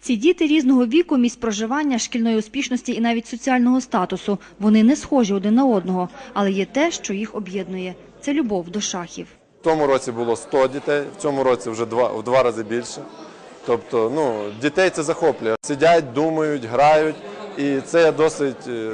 Ці діти різного віку, місць проживання, шкільної успішності і навіть соціального статусу. Вони не схожі один на одного, але є те, що їх об'єднує – це любов до шахів. В тому році було 100 дітей, в цьому році вже два, в два рази більше. Тобто, ну, дітей це захоплює. Сидять, думають, грають, і це досить е,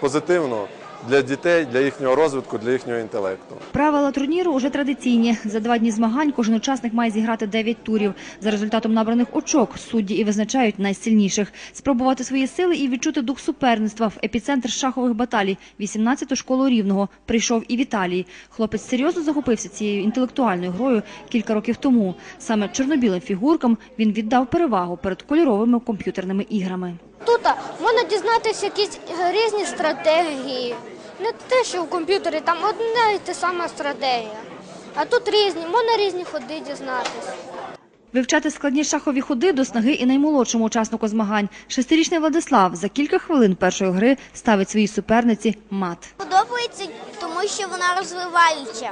позитивно для дітей, для їхнього розвитку, для їхнього інтелекту. Правила турніру уже традиційні. За два дні змагань кожен учасник має зіграти 9 турів. За результатом набраних очок судді і визначають найсильніших. Спробувати свої сили і відчути дух суперництва в епіцентр шахових баталій 18-ту школу Рівного прийшов і Віталій. Хлопець серйозно захопився цією інтелектуальною грою кілька років тому. Саме чорнобілим фігуркам він віддав перевагу перед кольоровими комп'ютерними іграми. Тут можна дізнатися якісь різні стратегії. Не те, що в комп'ютері там одна і та сама стратегія. А тут різні, можна різні ходи дізнатися. Вивчати складні шахові ходи до снаги і наймолодшому учаснику змагань. Шестирічний Владислав за кілька хвилин першої гри ставить своїй суперниці мат. Подобається, тому що вона розвиваюча.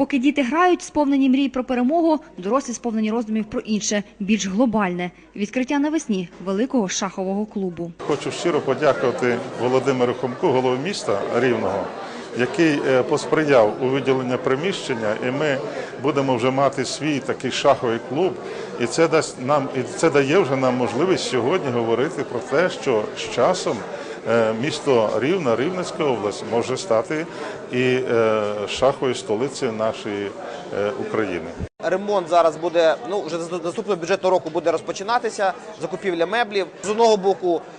Поки діти грають, сповнені мрій про перемогу, дорослі сповнені роздумів про інше, більш глобальне відкриття навесні великого шахового клубу. Хочу щиро подякувати Володимиру Хомку, голові міста Рівного, який е, посприяв у виділенні приміщення, і ми будемо вже мати свій такий шаховий клуб. І це дасть нам і це дає вже нам можливість сьогодні говорити про те, що з часом місто Рівна, Рівненська область може стати і е, шаховою столицею нашої е, України. Ремонт зараз буде, ну вже з наступного бюджетного року буде розпочинатися, закупівля меблів. З одного боку е,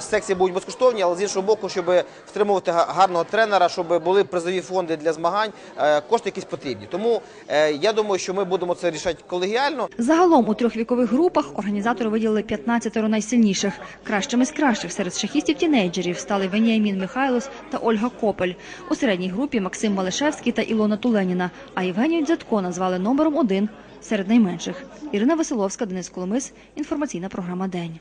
секції будуть безкоштовні, але з іншого боку, щоб втримувати га- гарного тренера, щоб були призові фонди для змагань, е, кошти якісь потрібні. Тому е, я думаю, що ми будемо це рішати колегіально. Загалом у трьох вікових групах організатори виділили 15 найсильніших. Кращими з кращих серед шахістів-тінейджерів стали Веніамін Михайлос та Ольга Копель. У середній групі Максим Малишевський та Ілона Туленіна, а Євгенію Дзятко назвали номером один серед найменших. Ірина Василовська, Денис Коломис. Інформаційна програма День.